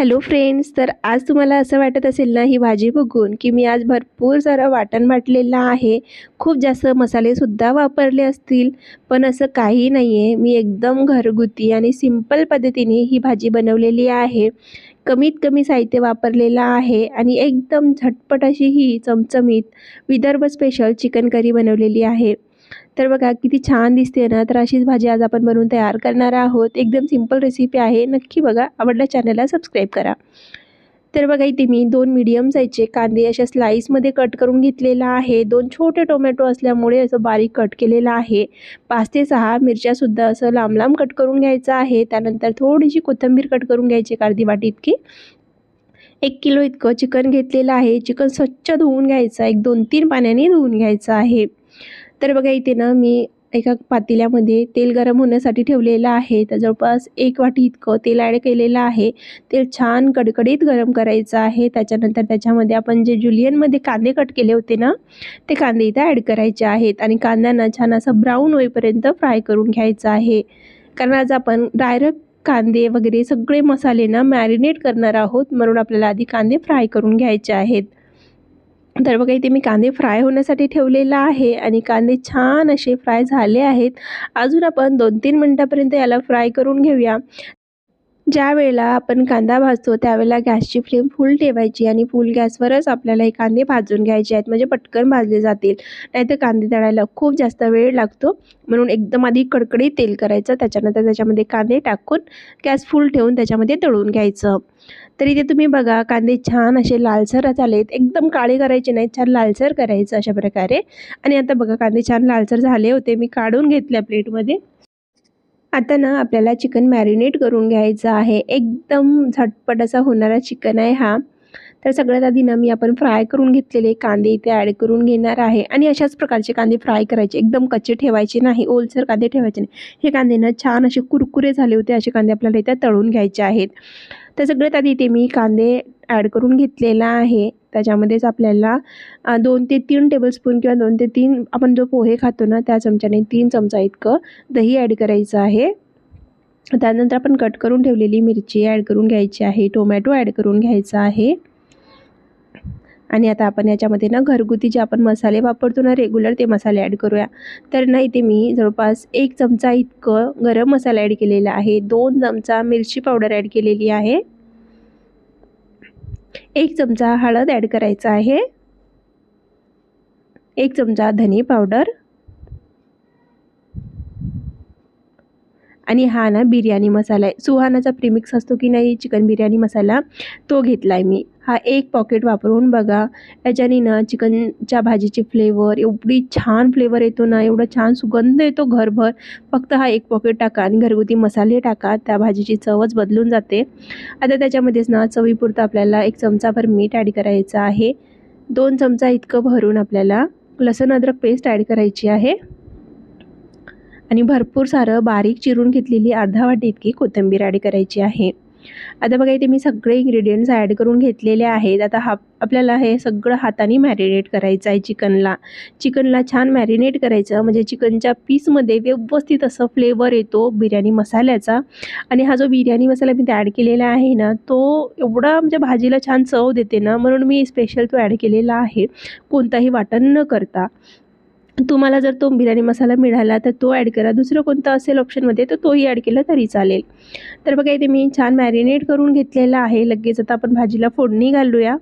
Hello friends तर आज तुम्हाला असं वाटत असेल ना ही भाजी बघून की मी आज भरपूर सारं वाटण वाटलेलं आहे. खूप जास्त मसालेसुद्धा वापरले असतील पण असं काही नाही आहे मी एकदम घरगुती आणि सिंपल पद्धतीने ही भाजी बनवलेली आहे. कमीत कमी साहित्य वापरलेलं आहे आणि एकदम झटपट अशी ही चमचमीत विदर्भ स्पेशल चिकन करी बनवलेली आहे. तर बघा किती छान दिसते ना? तर अशीच भाजी आज आपण बनवून तयार करणार आहोत. एकदम सिंपल रेसिपी आहे. नक्की बघा आवडल्या चॅनलला सबस्क्राईब करा. तर बघा इथे मी दोन मीडियम साईजचे कांदे अशा स्लाईसमध्ये कट करून घेतलेला आहे. दोन छोटे टोमॅटो असल्यामुळे असं बारीक कट केलेलं आहे. पाच ते सहा मिरच्यासुद्धा असं लांब लांब कट करून घ्यायचं आहे. त्यानंतर थोडीशी कोथिंबीर कट करून घ्यायची एक अर्धी वाटी इतकी. एक किलो इतकं चिकन घेतलेलं आहे. चिकन स्वच्छ धुवून घ्यायचं एक दोन तीन पाण्याने धुवून घ्यायचं आहे. तर बघा इथे ना मी एका पातेल्यामध्ये तेल गरम होण्यासाठी ठेवलेलं आहे. तर जवळपास एक वाटी इतकं तेल ॲड केलेलं आहे. तेल छान कडकडीत गरम करायचं आहे. त्याच्यानंतर त्याच्यामध्ये आपण जे जुलियनमध्ये कांदे कट केले होते ना ते कांदे इथं ॲड करायचे आहेत. आणि कांद्यांना छान असं ब्राऊन होईपर्यंत फ्राय करून घ्यायचं आहे. कारण आज आपण डायरेक्ट कांदे वगैरे सगळे मसाले ना मॅरिनेट करणार आहोत. म्हणून आपल्याला आधी कांदे फ्राय करून घ्यायचे आहेत. तर बघा इथे मी कांदे फ्राय होण्यासाठी ठेवलेला आहे आणि कांदे छान असे फ्राय झाले आहेत. अजून आपण दोन तीन मिनटापर्यंत याला फ्राय करून घेऊया. ज्या वेळेला आपण कांदा भाजतो त्यावेळेला गॅसची फ्लेम फुल ठेवायची आणि फुल गॅसवरच आपल्याला हे कांदे भाजून घ्यायचे आहेत. म्हणजे पटकन भाजले जातील. नाहीतर कांदे तळायला खूप जास्त वेळ लागतो. म्हणून एकदम आधी कडकडीत तेल करायचं. त्याच्यानंतर त्याच्यामध्ये कांदे टाकून गॅस फुल ठेवून त्याच्यामध्ये तळून घ्यायचं. तर इथे तुम्ही बघा कांदे छान असे लालसर झालेत एकदम काळे करायचे नाहीत. छान लालसर करायचं अशा प्रकारे. आणि आता बघा कांदे छान लालसर झाले होते. मी काढून घेतल्या प्लेटमध्ये आता ना आपल्याला चिकन मॅरिनेट करून घ्यायचं आहे. एकदम झटपट असा होणारा चिकन आहे हा. तर सगळ्यात आधी ना मी आपण फ्राय करून घेतलेले कांदे इथे ॲड करून घेणार आहे. आणि अशाच प्रकारचे कांदे फ्राय करायचे. एकदम कच्चे ठेवायचे नाही. ओलसर कांदे ठेवायचे नाही. हे कांदे ना छान असे कुरकुरे झाले होते. असे कांदे आपल्याला इथे तळून घ्यायचे आहेत. तर सगळ्यात आधी इथे मी कांदे ॲड करून घेतलेला आहे. त्याच्यामध्येच आपल्याला दोन ते तीन टेबलस्पून किंवा दोन ते तीन आपण जो पोहे खातो ना त्या चमच्याने तीन चमचा इतकं दही ॲड करायचं आहे. त्यानंतर आपण कट करून ठेवलेली मिरची ॲड करून घ्यायची आहे. टोमॅटो ॲड करून घ्यायचा आहे. आणि आता आपण याच्यामध्ये ना घरगुती जे आपण मसाले वापरतो ना रेग्युलर ते मसाले ॲड करूया. तर ना इथे मी जवळपास एक चमचा इतकं गरम मसाला ॲड केलेला आहे. दोन चमचा मिरची पावडर ॲड केलेली आहे. एक चमचा हळद ॲड करायचा आहे. एक चमचा धने पावडर आणि हा ना बिर्याणी मसाला आहे. सुहानाचा प्रीमिक्स असतो की नाही चिकन बिर्याणी मसाला तो घेतला आहे मी. हा एक पॉकेट वापरून बघा. याच्याने ना चिकनच्या भाजीची फ्लेवर एवढी छान फ्लेवर येतो ना एवढा छान सुगंध येतो घरभर. फक्त हा एक पॉकेट टाका आणि घरगुती मसाले टाका. त्या भाजीची चवच बदलून जाते. आता त्याच्यामध्येच ना चवीपुरतं आपल्याला एक चमचाभर मीठ ॲड करायचं आहे. दोन चमचा इतकं भरून आपल्याला लसण अद्रक पेस्ट ॲड करायची आहे. आणि भरपूर सारं बारीक चिरून घेतलेली अर्धा वाटी इतकी कोथिंबीर ॲड करायची आहे. आता बघा इथे मी सगळे इन्ग्रेडियंट्स ॲड करून घेतलेले आहेत. आता हा आपल्याला हे सगळं हाताने मॅरिनेट करायचं आहे चिकनला. चिकनला छान मॅरिनेट करायचं म्हणजे चिकनच्या पीसमध्ये व्यवस्थित असं फ्लेवर येतो बिर्याणी मसाल्याचा. आणि हा जो बिर्याणी मसाला मी ॲड केलेला आहे ना तो एवढा म्हणजे भाजीला छान चव देते ना म्हणून मी स्पेशल तो ॲड केलेला आहे. कोणताही वाटण न करता. तुम्हाला जर तो बिर्याणी मसाला मिळाला तर तो ॲड करा. दुसरं कोणतं असेल ऑप्शनमध्ये तर तोही ॲड केला तरी चालेल. तर बघा इथे मी छान मॅरिनेट करून घेतलेला आहे. लगेच आता आपण भाजीला फोडणी घालूया.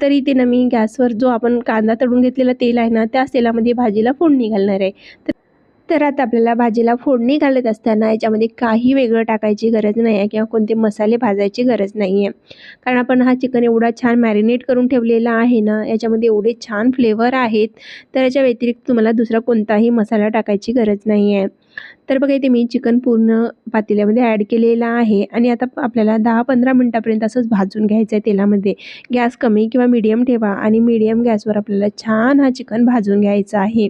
तर इथे ना मी गॅसवर जो आपण कांदा तळून घेतलेला तेल आहे ना त्याच तेलामध्ये भाजीला फोडणी घालणार आहे. तर तर आता आपल्याला भाजीला फोडणी घालत असताना याच्यामध्ये काही वेगळं टाकायची गरज नाही आहे किंवा कोणते मसाले भाजायची गरज नाही आहे कारण आपण हा चिकन एवढा छान मॅरिनेट करून ठेवलेला आहे ना याच्यामध्ये एवढे छान फ्लेवर आहेत तर याच्या व्यतिरिक्त तुम्हाला दुसरा कोणताही मसाला टाकायची गरज नाही आहे तर बघा इथे मी चिकन पूर्ण पातेल्यामध्ये ॲड केलेला आहे आणि आता आपल्याला दहा पंधरा मिनटापर्यंत असंच भाजून घ्यायचं आहे तेलामध्ये. गॅस कमी किंवा मीडियम ठेवा आणि मीडियम गॅसवर आपल्याला छान हा चिकन भाजून घ्यायचा आहे.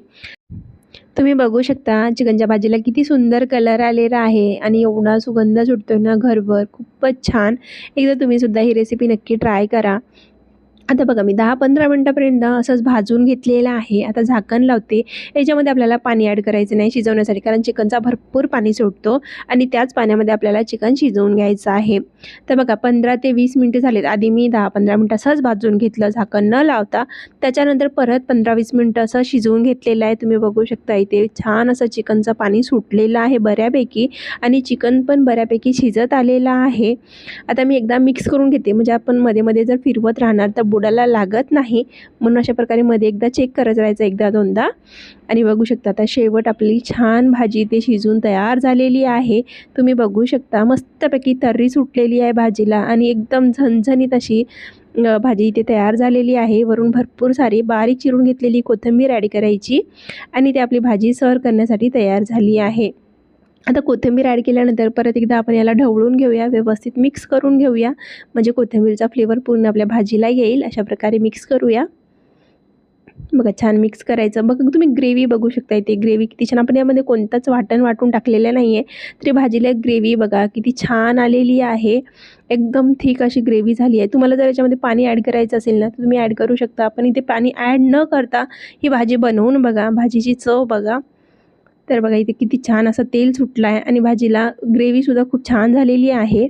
तुम्ही बघू शकता चिकनच्या भाजीला किती सुंदर कलर आलेला आहे आणि एवढा सुगंध सुटतो ना घरभर खूपच छान. एकदा तुम्ही सुद्धा ही रेसिपी नक्की ट्राय करा. आता बघा मी दहा पंधरा मिनटापर्यंत असंच भाजून घेतलेलं आहे. आता झाकण लावते. याच्यामध्ये आपल्याला पाणी ॲड करायचं नाही शिजवण्यासाठी कारण चिकनचा भरपूर पाणी सुटतो आणि त्याच पाण्यामध्ये आपल्याला चिकन शिजवून घ्यायचं आहे. तर बघा पंधरा ते वीस मिनटं झालेत. आधी मी दहा पंधरा मिनटं असंच भाजून घेतलं झाकण न लावता. त्याच्यानंतर परत पंधरा वीस मिनटं असं शिजवून घेतलेलं आहे. तुम्ही बघू शकता इथे छान असं चिकनचं पाणी सुटलेलं आहे बऱ्यापैकी आणि चिकन पण बऱ्यापैकी शिजत आलेलं आहे. आता मी एकदा मिक्स करून घेते. म्हणजे आपण मध्ये मध्ये जर फिरवत राहणार तर बुडाला लागत नाही. म्हणून अशा प्रकारे मध्ये एकदा चेक करत राहायचं एकदा दोनदा. आणि बघू शकता आता शेवट आपली छान भाजी ते शिजून तयार झालेली आहे. तुम्ही बघू शकता मस्तपैकी तर्री सुटलेली आहे भाजीला आणि एकदम झणझणीत अशी भाजी इथे तयार झालेली आहे. वरून भरपूर सारी बारीक चिरून घेतलेली कोथिंबीर ॲड करायची. आणि ती आपली भाजी सर्व करण्यासाठी तयार झाली आहे. आता कोथिंबीर ॲड केल्यानंतर परत एकदा आपण याला ढवळून घेऊया व्यवस्थित मिक्स करून घेऊया. म्हणजे कोथिंबीरचा फ्लेवर पूर्ण आपल्या भाजीला येईल अशा प्रकारे मिक्स करूया. बघा छान मिक्स करायचं. बघा तुम्ही ग्रेव्ही बघू शकता इथे ग्रेव्ही किती छान. आपण यामध्ये कोणताच वाटण वाटून टाकलेलं नाही आहे तरी भाजीला ग्रेव्ही बघा किती छान आलेली आहे. एकदम थिक अशी ग्रेव्ही झाली आहे. तुम्हाला जर याच्यामध्ये पाणी ॲड करायचं असेल ना तर तुम्ही ॲड करू शकता. पण इथे पाणी ॲड न करता ही भाजी बनवून बघा. भाजीची चव बघा. तर बघा इथे किती छान असं तेल सुटलं आहे आणि भाजीला ग्रेव्हीसुद्धा खूप छान झालेली आहे.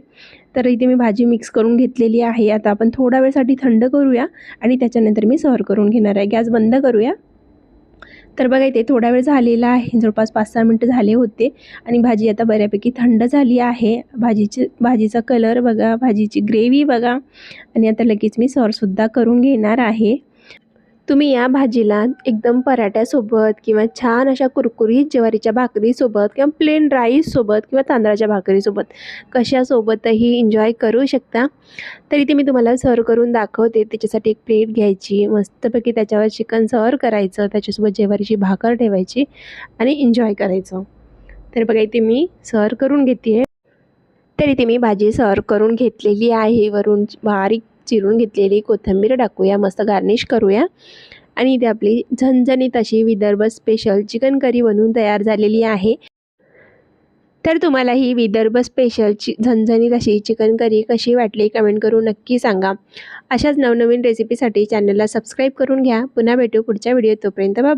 तर इथे मी भाजी मिक्स करून घेतलेली आहे. आता आपण थोडा वेळसाठी थंड करूया आणि त्याच्यानंतर मी सर्व करून घेणार आहे. गॅस बंद करूया. तर बघा इथे थोडा वेळ झालेला आहे. जवळपास पाच सहा मिनटं झाले होते आणि भाजी आता बऱ्यापैकी थंड झाली आहे. भाजीची भाजीचा कलर बघा भाजीची ग्रेव्ही बघा आणि आता लगेच मी सर्वसुद्धा करून घेणार आहे. तुम्ही या भाजीला एकदम पराठ्यासोबत किंवा छान अशा कुरकुरीत ज्वारीच्या भाकरीसोबत किंवा प्लेन राईससोबत किंवा तांदळाच्या भाकरीसोबत कशासोबतही एन्जॉय करू शकता. तर इथे मी तुम्हाला सर्व करून दाखवते. त्याच्यासाठी एक प्लेट घ्यायची. मस्तपैकी त्याच्यावर चिकन सर्व करायचं. त्याच्यासोबत ज्वारीची भाकर ठेवायची आणि एन्जॉय करायचं. तर बघा इथे मी सर्व करून घेते तर इथे मी भाजी सर्व करून घेतलेली आहे. वरून बारीक चिरून घेतलेली कोथिंबीर टाकूया मस्त गार्निश करूया. आणि इथे आपली झणझणीत अशी विदर्भ स्पेशल चिकन करी बनवून तयार झालेली आहे. तर तुम्हाला ही विदर्भ स्पेशल चि झणझणीत अशी चिकन करी कशी वाटली कमेंट करून नक्की सांगा. अशाच नवनवीन रेसिपीसाठी चॅनलला सबस्क्राईब करून घ्या. पुन्हा भेटू पुढच्या व्हिडिओ तोपर्यंत बाय